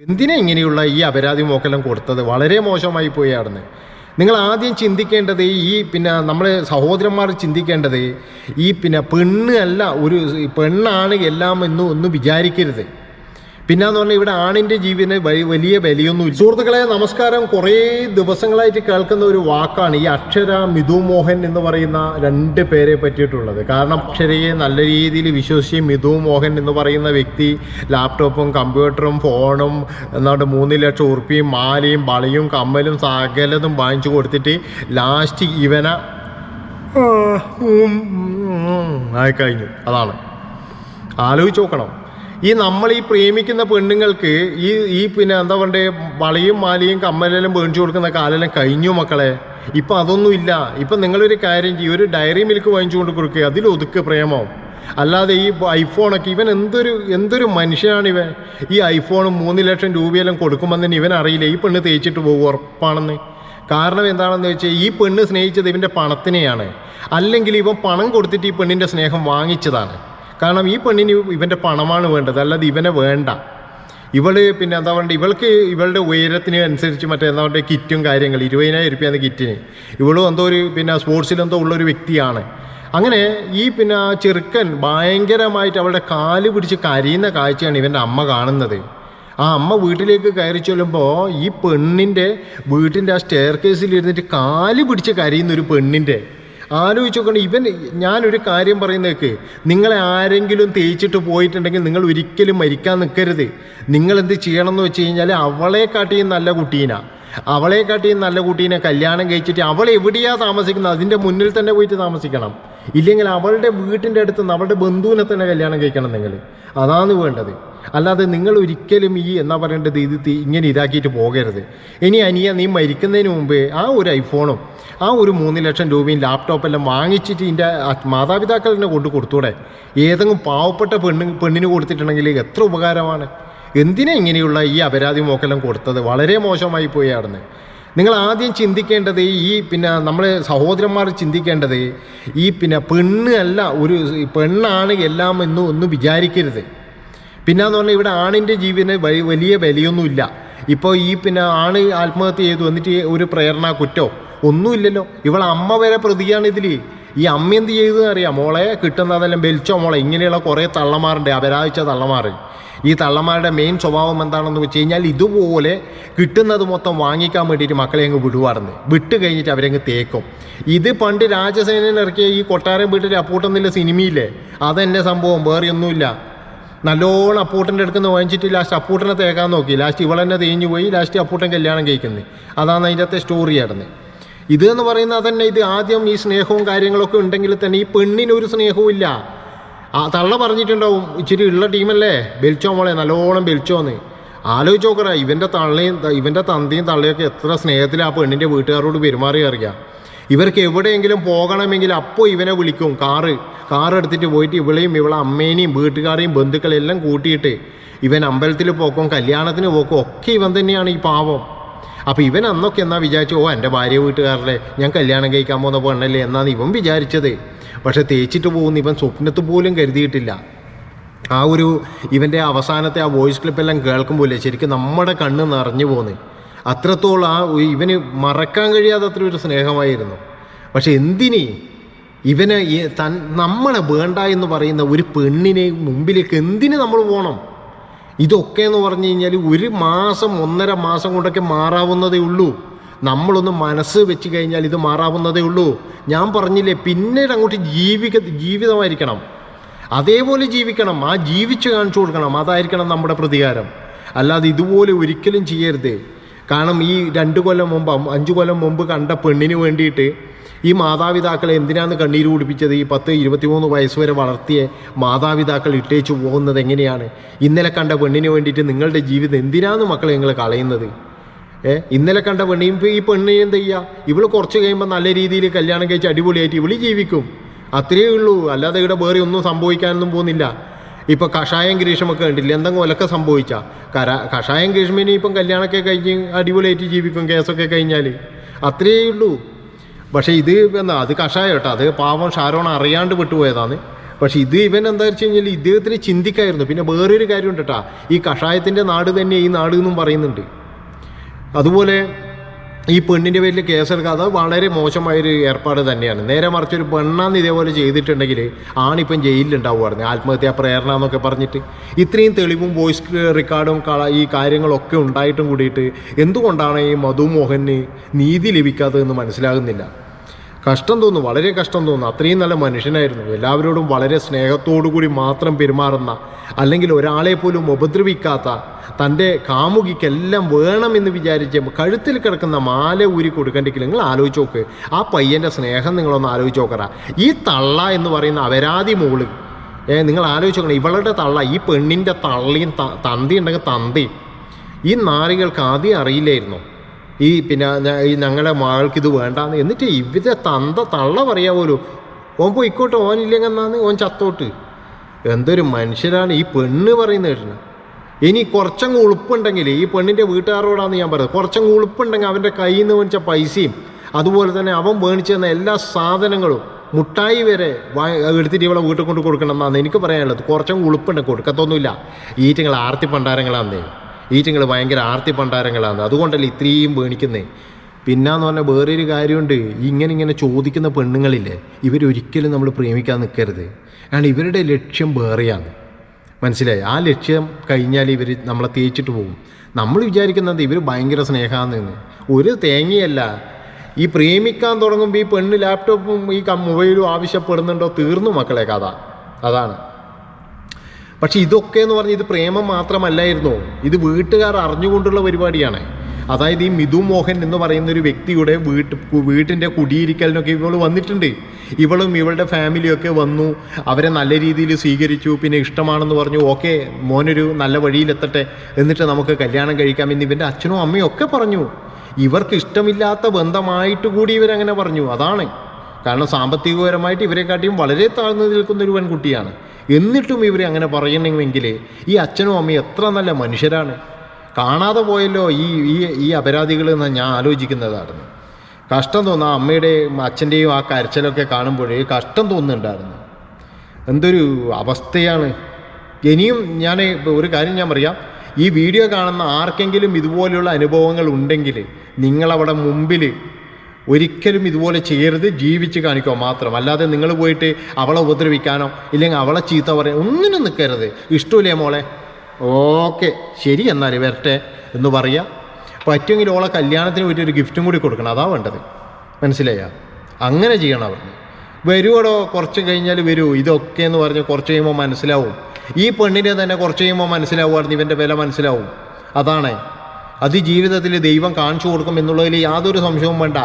എന്തിനാ ഇങ്ങനെയുള്ള ഈ അപരാധി മോക്കെല്ലാം കൊടുത്തത്? വളരെ മോശമായി പോയി അവിടുന്ന് നിങ്ങൾ ആദ്യം ചിന്തിക്കേണ്ടത് ഈ പിന്നെ നമ്മളെ സഹോദരന്മാർ ചിന്തിക്കേണ്ടത് ഈ പിന്നെ പെണ്ണ് അല്ല ഒരു പെണ്ണാണ് എല്ലാം എന്ന് ഒന്നും വിചാരിക്കരുത്. പിന്നെന്ന് പറഞ്ഞാൽ ഇവിടെ ആണിന്റെ ജീവിതം വലിയ വിലയൊന്നും ഇല്ല സുഹൃത്തുക്കളെ നമസ്കാരം. കുറേ ദിവസങ്ങളായിട്ട് കേൾക്കുന്ന ഒരു വാക്കാണ് ഈ അക്ഷര മിഥു മോഹൻ എന്ന് പറയുന്ന രണ്ട് പേരെ പറ്റിയിട്ടുള്ളത്. കാരണം അക്ഷരയെ നല്ല രീതിയിൽ വിശ്വസിച്ച് മിഥു മോഹൻ എന്ന് പറയുന്ന വ്യക്തി ലാപ്ടോപ്പും കമ്പ്യൂട്ടറും ഫോണും എന്നാണ്ട് മൂന്ന് ലക്ഷം ഉറുപ്പിയും മാലയും വളയും കമ്മലും സകലതും വാങ്ങിച്ചു കൊടുത്തിട്ട് ലാസ്റ്റ് ഇവനെ ആയി കഴിഞ്ഞു. അതാണ്. ആലോചിച്ച് നോക്കണം. ഈ നമ്മൾ ഈ പ്രേമിക്കുന്ന പെണ്ണുങ്ങൾക്ക് ഈ ഈ പിന്നെ എന്താ പറയണ്ടേ വളയും മാലയും കമ്മലെല്ലാം മേടിച്ചു കൊടുക്കുന്ന കാലെല്ലാം കഴിഞ്ഞു മക്കളെ. ഇപ്പം അതൊന്നുമില്ല ഇപ്പം നിങ്ങളൊരു കാര്യം ചെയ്യും. ഒരു ഡയറി മിൽക്ക് വാങ്ങിച്ചു കൊണ്ട് കൊടുക്കുക അതിൽ ഒതുക്ക് പ്രേമം. അല്ലാതെ ഈ ഐഫോണൊക്കെ ഇവൻ എന്തൊരു എന്തൊരു മനുഷ്യനാണ് ഇവൻ. ഈ ഐഫോൺ മൂന്ന് ലക്ഷം രൂപയെല്ലാം കൊടുക്കുമ്പോൾ തന്നെ ഇവൻ അറിയില്ല. ഈ പെണ്ണ് തേച്ചിട്ട് പോകും ഉറപ്പാണെന്ന്. കാരണം എന്താണെന്ന് വെച്ചാൽ ഈ പെണ്ണ് സ്നേഹിച്ചത് ഇവന്റെ പണത്തിനെയാണ്. അല്ലെങ്കിൽ ഇവൻ പണം കൊടുത്തിട്ട് ഈ പെണ്ണിന്റെ സ്നേഹം വാങ്ങിച്ചതാണ്. കാരണം ഈ പെണ്ണിന് ഇവന്റെ പണമാണ് വേണ്ടത് അല്ലാതെ ഇവനെ വേണ്ട. ഇവൾ പിന്നെ എന്താ പറയുക ഇവൾക്ക് ഇവളുടെ ഉയരത്തിന് അനുസരിച്ച് മറ്റേ എന്താ പറയുക കിറ്റും കാര്യങ്ങൾ ഇരുപതിനായിരം രൂപയാണ് കിറ്റിന്. ഇവളും എന്തോ ഒരു പിന്നെ സ്പോർട്സിലെന്തോ ഉള്ളൊരു വ്യക്തിയാണ്. അങ്ങനെ ഈ പിന്നെ ആ ചെറുക്കൻ ഭയങ്കരമായിട്ട് അവളുടെ കാൽ പിടിച്ച് കരയുന്ന കാഴ്ചയാണ് ഇവന്റെ അമ്മ കാണുന്നത്. ആ അമ്മ വീട്ടിലേക്ക് കയറി ചൊല്ലുമ്പോൾ ഈ പെണ്ണിന്റെ വീട്ടിന്റെ ആ സ്റ്റെയർ കേസിൽ ഇരുന്നിട്ട് കാൽ പിടിച്ച് കരയുന്ന ഒരു പെണ്ണിന്റെ ആലോചിച്ച് നോക്കണം ഇവൻ ഞാനൊരു കാര്യം പറയുന്നേക്ക്. നിങ്ങളെ ആരെങ്കിലും തേച്ചിട്ട് പോയിട്ടുണ്ടെങ്കിൽ നിങ്ങൾ ഒരിക്കലും മരിക്കാൻ നിൽക്കരുത്. നിങ്ങൾ എന്ത് ചെയ്യണം എന്ന് വെച്ച് കഴിഞ്ഞാൽ അവളെ കാട്ടിയും നല്ല കുട്ടീനാ. അവളെ കാട്ടി നല്ല കുട്ടീനെ കല്യാണം കഴിച്ചിട്ട് അവൾ എവിടെയാ താമസിക്കുന്നത്? അതിന്റെ മുന്നിൽ തന്നെ പോയിട്ട് താമസിക്കണം. ഇല്ലെങ്കിൽ അവളുടെ വീട്ടിന്റെ അടുത്ത് നിന്ന് അവളുടെ ബന്ധുവിനെ തന്നെ കല്യാണം കഴിക്കണം നിങ്ങൾ. അതാണ് വേണ്ടത്. അല്ലാതെ നിങ്ങൾ ഒരിക്കലും ഈ എന്നാ പറയേണ്ടത്? ഇത് ഇങ്ങനെ ഇതാക്കിയിട്ട് പോകരുത്. ഇനി അനിയ നീ മരിക്കുന്നതിന് മുമ്പ് ആ ഒരു ഐഫോണും ആ ഒരു മൂന്ന് ലക്ഷം രൂപയും ലാപ്ടോപ്പെല്ലാം വാങ്ങിച്ചിട്ട് ഇതിന്റെ മാതാപിതാക്കൾ തന്നെ കൊണ്ട് കൊടുത്തൂടെ? ഏതെങ്കിലും പാവപ്പെട്ട പെണ്ണ് പെണ്ണിന് കൊടുത്തിട്ടുണ്ടെങ്കിൽ എത്ര ഉപകാരമാണ്? എന്തിനാ ഇങ്ങനെയുള്ള ഈ അപരാധി മോക്കെല്ലാം കൊടുത്തത്? വളരെ മോശമായി പോയി അവിടുന്ന് നിങ്ങൾ ആദ്യം ചിന്തിക്കേണ്ടത് ഈ പിന്നെ നമ്മൾ സഹോദരന്മാർ ചിന്തിക്കേണ്ടത് ഈ പിന്നെ പെണ്ണ് അല്ല ഒരു പെണ്ണാണ് എല്ലാം എന്ന് ഒന്നും വിചാരിക്കരുത്. പിന്നെന്ന് പറഞ്ഞാൽ ഇവിടെ ആണിന്റെ ജീവിതം വലിയ വിലയൊന്നുമില്ല. ഇപ്പോൾ ഈ പിന്നെ ആണ് ആത്മഹത്യ ചെയ്തു എന്നിട്ട് ഒരു പ്രേരണ കുറ്റോ? ഒന്നുമില്ലല്ലോ. ഇവളെ അമ്മ വരെ പ്രതിയാണ് ഇതിൽ ഈ അമ്മ എന്ത് ചെയ്തു അറിയാം മോളെ കിട്ടുന്നതെല്ലാം ബെൽച്ചോ മോളെ ഇങ്ങനെയുള്ള കുറേ തള്ളമാറുണ്ട് അപരാധിച്ച തള്ളമാർ ഈ തള്ളമാരുടെ മെയിൻ സ്വഭാവം എന്താണെന്ന് വെച്ച് കഴിഞ്ഞാൽ ഇതുപോലെ കിട്ടുന്നത് മൊത്തം വാങ്ങിക്കാൻ വേണ്ടിയിട്ട് മക്കളെ അങ്ങ് വിടുവാർന്ന്. വിട്ട് കഴിഞ്ഞിട്ട് അവരങ്ങ് തേക്കും. ഇത് പണ്ട് രാജസേനയിൽ ഇറക്കിയ ഈ കൊട്ടാരം വീട്ടിൽ അപ്പൂട്ടെന്നില്ല സിനിമയില്ലേ? അതെന്നെ സംഭവം വേറെ ഒന്നുമില്ല നല്ലോണം അപ്പൂട്ടന്റെ അടുക്കുന്ന വാങ്ങിച്ചിട്ട് ലാസ്റ്റ് അപ്പൂട്ടനെ തേക്കാൻ നോക്കി. ലാസ്റ്റ് ഇവളെന്നെ തേഞ്ഞു പോയി ലാസ്റ്റ് അപ്പൂട്ടൻ കല്യാണം കഴിക്കുന്നത് അതാണ് അതിന്റെ അകത്തെ സ്റ്റോറി ആയിരുന്നു ഇത് എന്ന് പറയുന്നത് തന്നെ ഇത് ആദ്യം ഈ സ്നേഹവും കാര്യങ്ങളൊക്കെ ഉണ്ടെങ്കിൽ തന്നെ ഈ പെണ്ണിനൊരു സ്നേഹവും ഇല്ല. ആ തള്ള പറഞ്ഞിട്ടുണ്ടാവും ഇച്ചിരി ഉള്ള ടീമല്ലേ? ബെൽച്ചോ മോളെ നല്ലോണം ബെൽച്ചോന്ന്. ആലോചിച്ച് നോക്കറ ഇവന്റെ തള്ളയും ഇവന്റെ തന്തയും തള്ളയൊക്കെ എത്ര സ്നേഹത്തിൽ ആ പെണ്ണിന്റെ വീട്ടുകാരോട് പെരുമാറി അറിയാം. ഇവർക്ക് എവിടെയെങ്കിലും പോകണമെങ്കിൽ അപ്പോൾ ഇവനെ വിളിക്കും കാറ്. കാർ എടുത്തിട്ട് പോയിട്ട് ഇവളെയും ഇവളെ അമ്മേനെയും വീട്ടുകാരെയും ബന്ധുക്കളെല്ലാം കൂട്ടിയിട്ട് ഇവൻ അമ്പലത്തിൽ പോക്കും കല്യാണത്തിന് പോക്കും ഒക്കെ ഇവൻ തന്നെയാണ് ഈ പാവം. അപ്പോൾ ഇവൻ അന്നൊക്കെ എന്നാ വിചാരിച്ചു ഓ എന്റെ ഭാര്യ വീട്ടുകാരല്ലേ ഞാൻ കല്യാണം കഴിക്കാൻ പോകുന്ന പെണ്ണല്ലേ എന്നാണ് ഇവൻ വിചാരിച്ചത്. പക്ഷെ തേച്ചിട്ട് പോകുന്ന ഇവൻ സ്വപ്നത്തിൽ പോലും കരുതിയിട്ടില്ല. ആ ഒരു ഇവന്റെ അവസാനത്തെ ആ വോയിസ് ക്ലിപ്പെല്ലാം കേൾക്കുമ്പോഴേ ശരിക്കും നമ്മുടെ കണ്ണ് നിറഞ്ഞു പോന്ന്. അത്രത്തോളം ആ ഇവന് മറക്കാൻ കഴിയാതെ അത്ര ഒരു സ്നേഹമായിരുന്നു. പക്ഷെ എന്തിന് ഇവന് തൻ നമ്മളെ വേണ്ട എന്ന് പറയുന്ന ഒരു പെണ്ണിനെ മുമ്പിലേക്ക് എന്തിന് നമ്മൾ പോകണം ഇതൊക്കെ എന്ന് പറഞ്ഞു കഴിഞ്ഞാൽ ഒരു മാസം ഒന്നര മാസം കൊണ്ടൊക്കെ മാറാവുന്നതേ ഉള്ളൂ. നമ്മളൊന്ന് മനസ്സ് വെച്ച് കഴിഞ്ഞാൽ ഇത് മാറാവുന്നതേ ഉള്ളൂ. ഞാൻ പറഞ്ഞില്ലേ പിന്നീട് അങ്ങോട്ട് ജീവിക്ക ജീവിതമായിരിക്കണം. അതേപോലെ ജീവിക്കണം. ആ ജീവിച്ച് കാണിച്ചു കൊടുക്കണം. അതായിരിക്കണം നമ്മുടെ പ്രതികാരം. അല്ലാതെ ഇതുപോലെ ഒരിക്കലും ചെയ്യരുത്. കാരണം ഈ രണ്ട് കൊല്ലം മുമ്പ് അഞ്ചു കൊല്ലം മുമ്പ് കണ്ട പെണ്ണിന് വേണ്ടിയിട്ട് ഈ മാതാപിതാക്കളെ എന്തിനാണ് കണ്ണീര് കുടിപ്പിച്ചത്? ഈ പത്ത് ഇരുപത്തിമൂന്ന് വയസ്സ് വരെ വളർത്തിയ മാതാപിതാക്കൾ ഇട്ടേച്ചു പോകുന്നത് എങ്ങനെയാണ്? ഇന്നലെ കണ്ട പെണ്ണിന് വേണ്ടിയിട്ട് നിങ്ങളുടെ ജീവിതം എന്തിനാണ് മക്കളെ നിങ്ങൾ കളയുന്നത്? ഏ? ഇന്നലെ കണ്ട പെണ്ണിയും ഈ പെണ്ണിന് എന്ത് ചെയ്യുക ഇവൾ കുറച്ച് കഴിയുമ്പോൾ നല്ല രീതിയിൽ കല്യാണം കഴിച്ച് അടിപൊളിയായിട്ട് ഇവൾ ജീവിക്കും. അത്രയേ ഉള്ളൂ. അല്ലാതെ ഇവിടെ വേറെ ഒന്നും സംഭവിക്കാനൊന്നും പോകുന്നില്ല. ഇപ്പം കഷായം ഗ്രീഷ്മൊക്കെ കണ്ടില്ല? എന്തെങ്കിലും ഒലക്കെ സംഭവിച്ച? കര കഷായം ഗ്രീഷ്മിന് ഇപ്പം കല്യാണമൊക്കെ കഴിഞ്ഞ് അടിപൊളിയായിട്ട് ജീവിക്കും കേസൊക്കെ കഴിഞ്ഞാൽ അത്രയേ ഉള്ളൂ. പക്ഷേ ഇത് എന്നാ അത് കഷായം കേട്ടോ. അത് പാവം ഷാരോൺ അറിയാണ്ട് വിട്ടുപോയതാണ് പക്ഷെ ഇത് ഇവൻ എന്താ വെച്ച് കഴിഞ്ഞാൽ ഇദ്ദേഹത്തിന് ചിന്തിക്കായിരുന്നു. പിന്നെ വേറൊരു കാര്യമുണ്ട് കേട്ടാ. ഈ കഷായത്തിന്റെ നാട് തന്നെ ഈ നാട് എന്നും പറയുന്നുണ്ട്. അതുപോലെ ഈ പെണ്ണിന്റെ പേരിൽ കേസെടുക്കുക അത് വളരെ മോശമായൊരു ഏർപ്പാട് തന്നെയാണ്. നേരെ മറിച്ച് ഒരു പെണ്ണാന്ന് ഇതേപോലെ ചെയ്തിട്ടുണ്ടെങ്കിൽ ആണിപ്പം ജയിലിലുണ്ടാവുമായിരുന്നു ആത്മഹത്യാ പ്രേരണ എന്നൊക്കെ പറഞ്ഞിട്ട്. ഇത്രയും തെളിവും വോയിസ് റെക്കോർഡും ഈ കാര്യങ്ങളൊക്കെ ഉണ്ടായിട്ടും കൂടിയിട്ട് എന്തുകൊണ്ടാണ് ഈ മധു മോഹന് നീതി ലഭിക്കാത്തതെന്ന് മനസ്സിലാകുന്നില്ല? കഷ്ടം തോന്നും വളരെ കഷ്ടം തോന്നും അത്രയും നല്ല മനുഷ്യനായിരുന്നു. എല്ലാവരോടും വളരെ സ്നേഹത്തോടു കൂടി മാത്രം പെരുമാറുന്ന അല്ലെങ്കിൽ ഒരാളെ പോലും ഉപദ്രവിക്കാത്ത തന്റെ കാമുകിക്കെല്ലാം വേണമെന്ന് വിചാരിച്ച് കഴുത്തിൽ കിടക്കുന്ന മാല ഊരി കൊടുക്കണ്ടെങ്കിൽ നിങ്ങൾ ആലോചിച്ച് നോക്ക്. ആ പയ്യന്റെ സ്നേഹം നിങ്ങളൊന്ന് ആലോചിച്ച് നോക്കറ ഈ തള്ള എന്ന് പറയുന്ന അപരാധി മോൾ ഏ നിങ്ങൾ ആലോചിച്ച് നോക്കണം. ഇവളുടെ തള്ള ഈ പെണ്ണിന്റെ തള്ളിയും തന്തി ഉണ്ടെങ്കിൽ തന്തി. ഈ നാരികൾക്ക് ആദ്യം അറിയില്ലായിരുന്നു. ഈ പിന്നെ ഈ ഞങ്ങളുടെ മകൾക്ക് ഇത് വേണ്ടാന്ന്. എന്നിട്ട് ഇവരെ തന്ത തള്ള പറയാ പോലും ഓൻ പോയിക്കോട്ടെ ഓനില്ലെങ്കിൽ എന്നാന്ന് ഓൻ ചത്തോട്ട്. എന്തൊരു മനുഷ്യരാണ് ഈ പെണ്ണ് പറയുന്ന കേട്ടിന്. ഇനി കുറച്ചങ്ങ് ഉളുപ്പുണ്ടെങ്കിൽ ഈ പെണ്ണിന്റെ വീട്ടുകാരോടാന്ന് ഞാൻ പറയുന്നത് കുറച്ചങ്ങ് ഉളുപ്പുണ്ടെങ്കിൽ അവന്റെ കയ്യിൽ നിന്ന് മേടിച്ച പൈസയും അതുപോലെ തന്നെ അവൻ മേടിച്ചു തന്ന എല്ലാ സാധനങ്ങളും മുട്ടായി വരെ എടുത്തിട്ട് ഇവളെ വീട്ടിൽ കൊണ്ട് കൊടുക്കണം എന്നാണ് എനിക്ക് പറയാനുള്ളത്. കുറച്ചങ്ങ് ഉളുപ്പുണ്ട് കൊടുക്കത്തൊന്നുമില്ല. ഈറ്റങ്ങൾ ആർത്തി പണ്ടാരങ്ങളാന്നേ. ഈറ്റങ്ങൾ ഭയങ്കര ആർത്തി പണ്ടാരങ്ങളാണ് അതുകൊണ്ടല്ലേ ഇത്രയും വേണിക്കുന്നേ പിന്നാന്ന് പറഞ്ഞാൽ വേറൊരു കാര്യമുണ്ട്. ഇങ്ങനെ ഇങ്ങനെ ചോദിക്കുന്ന പെണ്ണുങ്ങളില്ലേ ഇവരൊരിക്കലും നമ്മൾ പ്രേമിക്കാൻ നിൽക്കരുത് കാരണം ഇവരുടെ ലക്ഷ്യം വേറെയാണ്. മനസ്സിലായി? ആ ലക്ഷ്യം കഴിഞ്ഞാൽ ഇവർ നമ്മളെ തേച്ചിട്ട് പോകും. നമ്മൾ വിചാരിക്കുന്നത് ഇവർ ഭയങ്കര സ്നേഹമാണെന്ന് ഒരു തേങ്ങയല്ല. ഈ പ്രേമിക്കാൻ തുടങ്ങുമ്പോൾ ഈ പെണ്ണ് ലാപ്ടോപ്പും ഈ മൊബൈലും ആവശ്യപ്പെടുന്നുണ്ടോ തീർന്നു മക്കളെ കഥ. അതാണ്. പക്ഷെ ഇതൊക്കെ എന്ന് പറഞ്ഞാൽ ഇത് പ്രേമം മാത്രമല്ലായിരുന്നു. ഇത് വീട്ടുകാർ അറിഞ്ഞുകൊണ്ടുള്ള പരിപാടിയാണ്. അതായത് ഈ മിഥു മോഹൻ എന്ന് പറയുന്ന ഒരു വ്യക്തിയുടെ വീട്ട് വീട്ടിന്റെ കുടിയിരിക്കലിനൊക്കെ ഇവൾ വന്നിട്ടുണ്ട്. ഇവളും ഇവളുടെ ഫാമിലിയൊക്കെ വന്നു. അവരെ നല്ല രീതിയിൽ സ്വീകരിച്ചു. പിന്നെ ഇഷ്ടമാണെന്ന് പറഞ്ഞു ഓക്കെ മോനൊരു നല്ല വഴിയിലെത്തട്ടെ. എന്നിട്ട് നമുക്ക് കല്യാണം കഴിക്കാം. എന്ന് ഇവന്റെ അച്ഛനും അമ്മയും ഒക്കെ പറഞ്ഞു. ഇവർക്ക് ഇഷ്ടമില്ലാത്ത ബന്ധമായിട്ട് കൂടി ഇവരങ്ങനെ പറഞ്ഞു. അതാണ്. കാരണം സാമ്പത്തികപരമായിട്ട് ഇവരെക്കാട്ടിയും വളരെ താഴ്ന്നു നിൽക്കുന്ന ഒരു പെൺകുട്ടിയാണ്. എന്നിട്ടും ഇവരെ അങ്ങനെ പറയണമെങ്കിൽ ഈ അച്ഛനും അമ്മയും എത്ര നല്ല മനുഷ്യരാണ്. കാണാതെ പോയല്ലോ ഈ ഈ ഈ അപരാധികൾ എന്ന് ഞാൻ ആലോചിക്കുന്നതായിരുന്നു. കഷ്ടം തോന്നുന്നു ആ അമ്മയുടെയും അച്ഛന്റെയും ആ കരച്ചിലൊക്കെ കാണുമ്പോഴേ കഷ്ടം തോന്നുന്നുണ്ടായിരുന്നു. എന്തൊരു അവസ്ഥയാണ്. ഇനിയും ഞാൻ ഒരു കാര്യം ഞാൻ പറയാം. ഈ വീഡിയോ കാണുന്ന ആർക്കെങ്കിലും ഇതുപോലെയുള്ള അനുഭവങ്ങൾ ഉണ്ടെങ്കിൽ നിങ്ങളവിടെ മുമ്പിൽ ഒരിക്കലും ഇതുപോലെ ചെയ്യരുത് ജീവിച്ച് കാണിക്കുക മാത്രം. അല്ലാതെ നിങ്ങൾ പോയിട്ട് അവളെ ഉപദ്രവിക്കാനോ ഇല്ലെങ്കിൽ അവളെ ചീത്ത പറയാൻ ഒന്നിനും നിൽക്കരുത്. ഇഷ്ടമില്ലേ മോളെ? ഓക്കെ ശരി എന്നാൽ വരട്ടെ എന്ന് പറയാം. പറ്റുമെങ്കിൽ ഓളെ കല്യാണത്തിന് പോയിട്ട് ഒരു ഗിഫ്റ്റും കൂടി കൊടുക്കണം. അതാ വേണ്ടത്. മനസ്സിലായ? അങ്ങനെ ചെയ്യണം അവർ വരുവടോ? കുറച്ച് കഴിഞ്ഞാൽ വരൂ. ഇതൊക്കെ എന്ന് പറഞ്ഞ് കുറച്ച് കഴിയുമ്പോൾ മനസ്സിലാവും. ഈ പെണ്ണിനെ തന്നെ കുറച്ച് കഴിയുമ്പോൾ മനസ്സിലാവുമായിരുന്നു. ഇവന്റെ വില മനസ്സിലാവും. അതാണ്. അത് ജീവിതത്തിൽ ദൈവം കാണിച്ചു കൊടുക്കും എന്നുള്ളതിൽ യാതൊരു സംശയവും വേണ്ട.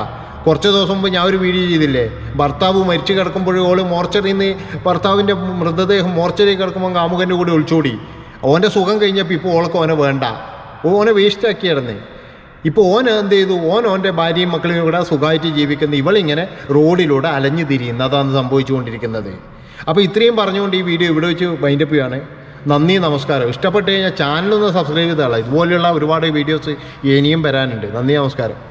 കുറച്ച് ദിവസം മുമ്പ് ഞാൻ ഒരു വീഡിയോ ചെയ്തില്ലേ? ഭർത്താവ് മരിച്ചു കിടക്കുമ്പോഴും ഓൾ മോർച്ചറിയിൽ നിന്ന് ഭർത്താവിന്റെ മൃതദേഹം മോർച്ചറിയിൽ കിടക്കുമ്പോൾ കാമുകന്റെ കൂടെ ഒളിച്ചോടി. ഓന്റെ സുഖം കഴിഞ്ഞപ്പോൾ ഇപ്പോൾ ഓൾക്ക് ഓനെ വേണ്ട. ഓനെ വേസ്റ്റാക്കിയായിരുന്നു ഇപ്പോൾ ഓൻ എന്ത് ചെയ്തു? ഓൻ ഓന്റെ ഭാര്യയും മക്കളും കൂടെ സുഖമായിട്ട് ജീവിക്കുന്ന. ഇവളിങ്ങനെ റോഡിലൂടെ അലഞ്ഞു തിരിയുന്നു അതാണ് സംഭവിച്ചുകൊണ്ടിരിക്കുന്നത്. അപ്പോൾ ഇത്രയും പറഞ്ഞുകൊണ്ട് ഈ വീഡിയോ ഇവിടെ വെച്ച് വൈൻഡപ്പ് ചെയ്യാണ് നന്ദി നമസ്കാരം. ഇഷ്ടപ്പെട്ട് കഴിഞ്ഞാൽ ചാനലൊന്ന് സബ്സ്ക്രൈബ് ചെയ്താളാം ഇതുപോലെയുള്ള ഒരുപാട് വീഡിയോസ് ഇനിയും വരാനുണ്ട്. നന്ദി നമസ്കാരം.